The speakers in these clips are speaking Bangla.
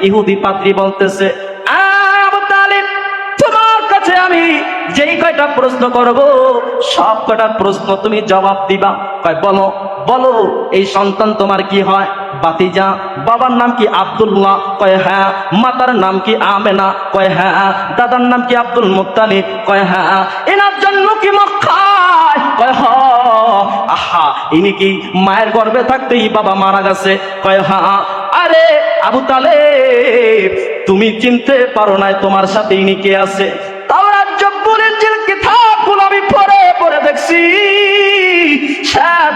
ইহুদি পাত্রী বলতেছে "আ, আবু তালিব তোমার কাছে আমি যেই কয়টা প্রশ্ন করব সব কয়টা প্রশ্ন তুমি জবাব দিবা। কয় বলো বলো এই সন্তান তোমার কি হয়? বাতিজা বাবার নাম কি আব্দুল্লাহ? কয় হ্যাঁ। মাতার নাম কি আমেনা? কয় হ্যাঁ। দাদার নাম কি আব্দুল কয় হ্যাঁ। এনার জন্ম কি মক্কায়? কয় হ। আহা ইনি কি মায়ের গর্ভে থাকতেই বাবা মারা গেছে? কয় হ্যাঁ। আরে আবু তালে তুমি চিনতে পারো না তোমার সাথে ইনি কে আছে।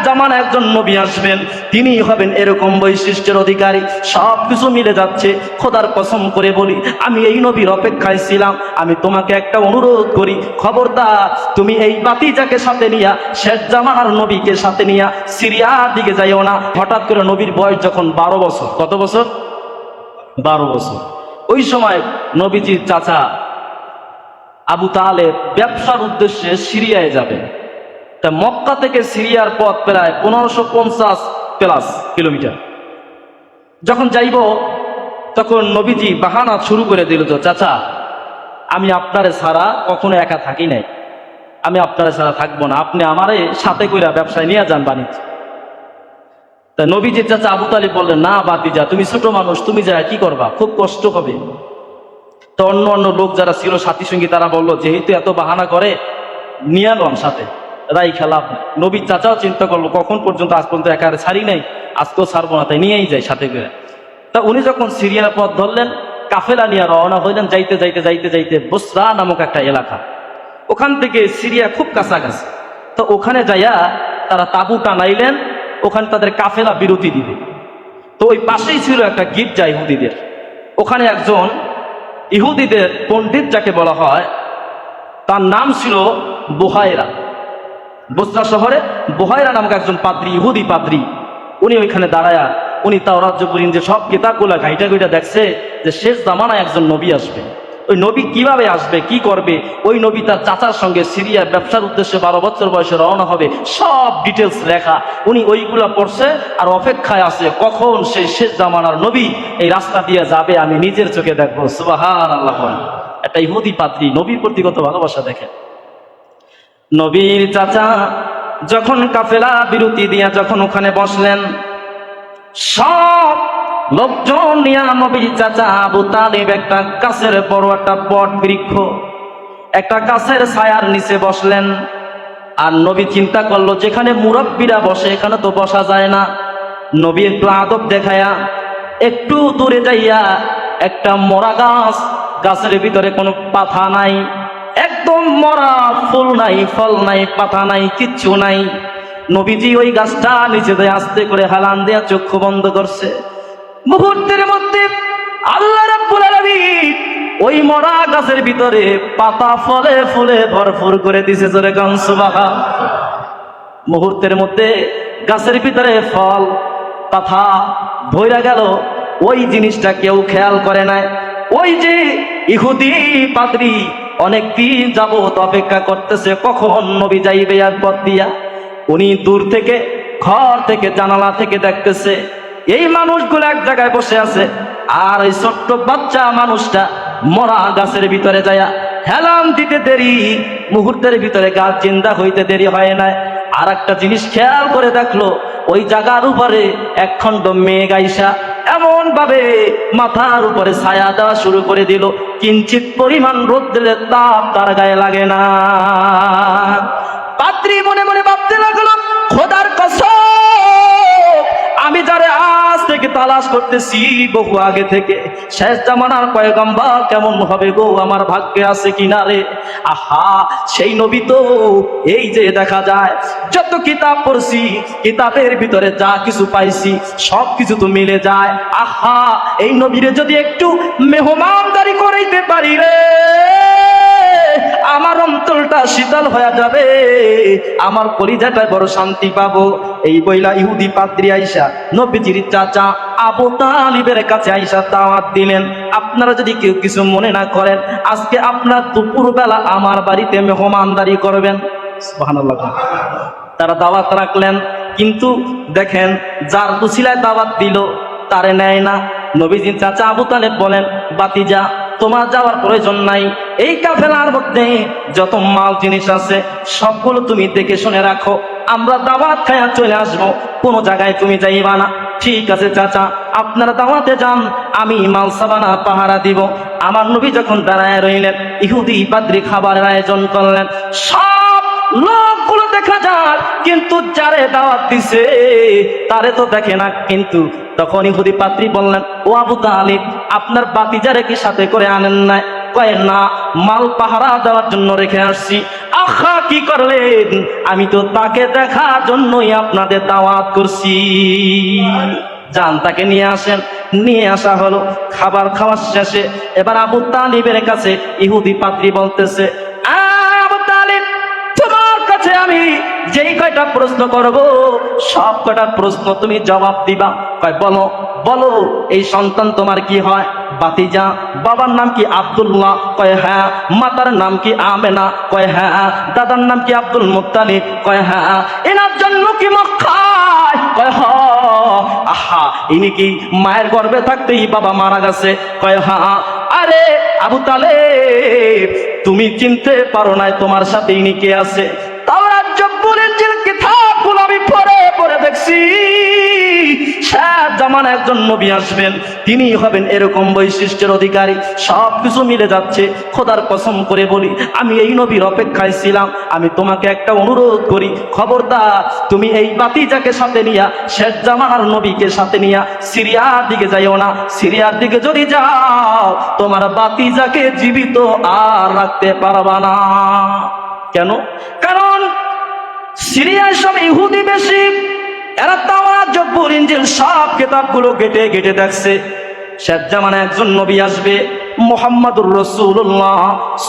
জামান একজন নবী আসবেন, তিনি হবেন এরকম বৈশিষ্ট্যের অধিকারী। সব কিছু মিলে যাচ্ছে, খোদার কসম করে বলি, আমি এই নবীর অপেক্ষায় ছিলাম, আমি তোমাকে একটা অনুরোধ করি, খবরদার, তুমি এই বাতিজাকে সাথে নিয়া, শেষ জামানার নবীকে সাথে নিয়া, সিরিয়ার দিকে যাইও না। হঠাৎ করে নবীর বয়স যখন বারো বছর, কত বছর? বারো বছর। ওই সময় নবীজির চাচা আবু তাহলে ব্যবসার উদ্দেশ্যে সিরিয়ায় যাবে তা মক্কা থেকে সিরিয়ার পথ প্রায় পনেরোশো পঞ্চাশ প্লাস কিলোমিটার। যখন যাইব, তখন নবীজি বাহানা শুরু করে দিল তো চাচা, আমি আপনারে ছাড়া কখনো একা থাকি নাই। আমি আপনারে ছাড়া থাকব না। আপনি আমারে সাথে কইরা ব্যবসায় নিয়ে যান বাণিজ্য। তা নবীজির চাচা আবু তালিব বললেন, না বাতি যা তুমি ছোট মানুষ, তুমি যা, কি করবা? খুব কষ্ট হবে। তো অন্য অন্য লোক যারা ছিল সাথী সঙ্গী, তারা বলল, যেহেতু এত বাহানা করে, নিয়ে লন সাথে রাই খেলা নবীর চাচাও চিন্তা করল, কখন পর্যন্ত? আজ পর্যন্ত একারে ছাড়ি নাই, আজকেও ছাড়বো না, তাই নিয়েই যায় সাথে করে। তা উনি যখন সিরিয়ার পথ ধরলেন, কাফেলা নিয়ে রওনা হইলেন, যাইতে যাইতে যাইতে যাইতে বসরা নামক একটা এলাকা। ওখান থেকে সিরিয়া খুব কাছাকাছি। তো ওখানে যাইয়া তারা তাবু টানাইলেন ওখানে তাদের কাফেলা বিরতি দিবে। তো ওই পাশেই ছিল একটা গির্জা ইহুদিদের। ওখানে একজন ইহুদিদের পণ্ডিত যাকে বলা হয়, তার নাম ছিল বোহায়রা বসরা শহরে বোহায়রা নামক একজন পাদ্রী, ইহুদি পাদ্রী, উনি ওইখানে দাঁড়ায়া, উনি তাও রাজ্য করিন যে সব কিতাবগুলা ঘাইটা ঘাইটা দেখছে যে শেষ জামানায় একজন নবী আসবে। ওই নবী কীভাবে আসবে, কি করবে? ওই নবী তার চাচার সঙ্গে সিরিয়ার ব্যবসার উদ্দেশ্যে বারো বছর বয়সে রওনা হবে। সব ডিটেলস লেখা। উনি ওইগুলা পড়ছে আর অপেক্ষায় আছে কখন সেই শেষ জামানার নবী এই রাস্তা দিয়ে যাবে আমি নিজের চোখে দেখব। সুবাহান আল্লাহ একটা ইহুদি পাত্রী নবীর প্রতি কত ভালোবাসা দেখেন নবীর চাচা যখন কাফেলা বিরতি দিয়া যখন ওখানে বসলেন, সব লোকজন নিয়া নবীর চাচা আবু তালিব একটা কাছের বড় একটা বট বৃক্ষ, একটা কাছের ছায়ার নিচে বসলেন। আর নবী চিন্তা করল, যেখানে মুরব্বীরা বসে এখানে তো বসা যায় না। নবী একটু আদব দেখায়া একটু দূরে যাইয়া একটা মরা গাছ, গাছের ভিতরে কোনো পাতা নাই, একদম মরা ফুল নাই, ফল নাই, পাতা নাই, কিচ্ছু নাই। নবীজি ওই গাছটা নিচে আস্তে করে হালান দেয়া চক্ষু বন্ধ করছে। মুহূর্তের মধ্যে আল্লাহ রাব্বুল আলামিন ওই মরা গাছের ভিতরে পাতা ফলে ফুলে ভরপুর করে দিছে জোরে গান সুবহান। মুহূর্তের মধ্যে গাছের ভিতরে ফল, পাতা ভইরা গেল, ওই জিনিসটা কেউ খেয়াল করে নাই। ওই যে ইহুদি পাদ্রি অনেক দিন যাবত অপেক্ষা করতেছে, কখন নবী যাইবে আর পথ দিয়া? উনি দূর থেকে, ঘর থেকে, জানালা থেকে দেখতেছে এই মানুষগুলো এক জায়গায় বসে আছে, আর ওই ছোট্ট বাচ্চা মানুষটা মরা গাছের ভিতরে যায়া হেলান দিতে দেরি, মুহূর্তের ভিতরে গাছ চিন্তা হইতে দেরি হয় না আর একটা জিনিস খেয়াল করে দেখল, ওই জায়গার উপরে একখণ্ড মেঘ আইসা এমন ভাবে মাথার উপরে ছায়া দেওয়া শুরু করে দিল। কিঞ্চিত পরিমাণ রোদ দিলে তাপ তার গায়ে লাগে না। পাত্রী মনে মনে ভাবতে লাগল, খোদার কসম! তালাশ করতেছি বহু আগে থেকে। শেষ জামানার পয়গম্বা কেমন হবে গো? আমার ভাগ্যে আছে কিনা রে? আহা, সেই নবী তো এই যে দেখা যায়, যত কিতাব পড়ছি, কিতাবের ভিতরে যা কিছু পাইছি, সব কিছু তো মিলে যায়। আহা, এই নবীরে যদি একটু মেহমানদারি করাইতে পারি রে। অন্তরটা শীতল হয়ে যাবে, আমার কলিজাটায় বড় শান্তি পাবো। এই বইলা ইহুদি পাত্রী আইসা, নবীজির চাচা আবু তালিবের কাছে আইসা দাওয়াত দিলেন। আপনারা যদি কেউ কিছু মনে না করেন, আজকে আপনার দুপুর বেলা আমার বাড়িতে মেহমানদারি করবেন। তারা দাওয়াত রাখলেন, কিন্তু দেখেন যার দুশিলায় দাওয়াত দিল, তারে নেয় না। নবীজির চাচা আবু তালেব বলেন, বাতিজা, তোমার যাওয়ার প্রয়োজন নাই এই কাফেলার মধ্যে যত মাল জিনিস আছে, সবগুলো তুমি দেখে শুনে রাখো। আমরা দাওয়াত খায়া চলে আসব। কোনো জায়গায় তুমি যাইবা না। ঠিক আছে, চাচা, আপনারা দাওয়াতে যান। আমি মাল সাবানা, পাহারা দিব। আমার নবী যখন দাঁড়ায় রইলেন, ইহুদি পাদ্রি খাবারের আয়োজন করলেন। সব লোকগুলো দেখা যায় কিন্তু যারে দাওয়াত দিছে, তারে তো দেখে না। কিন্তু তখন ইহুদি পাত্রী বললেন, ও আবু তালিব, আপনার বাতিজারে কি সাথে করে আনেন নাই। কয় না মাল পাহারা দেওয়ার জন্য রেখে আসছি। আখা কি করলেন? আমি তো তাকে দেখার জন্যই আপনাদের দাওয়াত করছি। যান তাকে নিয়ে আসেন। নিয়ে আসা হলো। খাবার খাওয়ার শেষে এবার আবু তালিবের কাছে ইহুদি পাত্রী বলতেছে "আ, আবু তালিব তোমার কাছে আমি যেই কয়টা প্রশ্ন করব সব কয়টা প্রশ্ন তুমি জবাব দিবা। কয় বলো বলো এই সন্তান তোমার কি হয়? বাতিজা, বাবার নাম কি আব্দুল্লাহ? কয় হ্যাঁ। মাতার নাম কি আমেনা? কয় হ্যাঁ। দাদার নাম কি আব্দুল মুত্তালিব? কয় হ্যাঁ। এনার জন্য কি মক্কায়? কয় হ। আহা, ইনি কি মায়ের গর্ভে থাকতেই বাবা মারা গেছে? কয় হ্যাঁ। আরে, আবু তালে তুমি চিনতে পারো নাই তোমার সাথে ইনি কে আছে? তাওরাত জব্বুল ইনজিল কিতাবগুলো আমি পড়ে পড়ে দেখছি। শেষ জামানা একজন নবী আসবেন তিনি হবেন এরকম বৈশিষ্ট্যের অধিকারী। সব কিছু মিলে যাচ্ছে, খোদার কসম করে বলি, আমি এই নবীর অপেক্ষায় ছিলাম, আমি তোমাকে একটা অনুরোধ করি, খবরদার, তুমি এই বাতিজাকে সাথে নিয়া, শেষ জামানার নবীকে সাথে নিয়া, সিরিয়ার দিকে যাইও না, সিরিয়ার দিকে যদি যাও, তোমার বাতিজাকে জীবিত আর রাখতে পারবা না। কেন? কারণ সিরিয়ায় সব ইহুদি বেশি এরা তাওরাত জব্বুর ইনজিল সব কিতাবগুলো গেটে গেটে দেখছে। শেষ জামানায় একজন নবী আসবে, মোহাম্মদুর রসুল্লাহ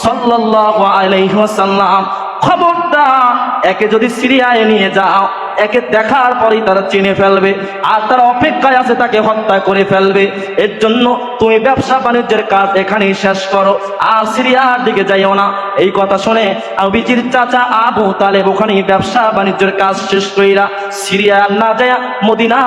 সাল্লাল্লাহু আলাইহি ওয়াসাল্লাম। খবরদার একে যদি সিরিয়ায় নিয়ে যাও, একে দেখার পরেই তারা চিনে ফেলবে, আর তারা অপেক্ষায় আছে তাকে হত্যা করে ফেলবে। এর জন্য তুমি ব্যবসা বাণিজ্যের কাজ এখানেই শেষ করো, আর সিরিয়ার দিকে যাইও না। এই কথা শুনে আবিজির চাচা আবু তালেব ওখানেই ব্যবসা বাণিজ্যের কাজ শেষ কইরা সিরিয়া না যায় মদিনা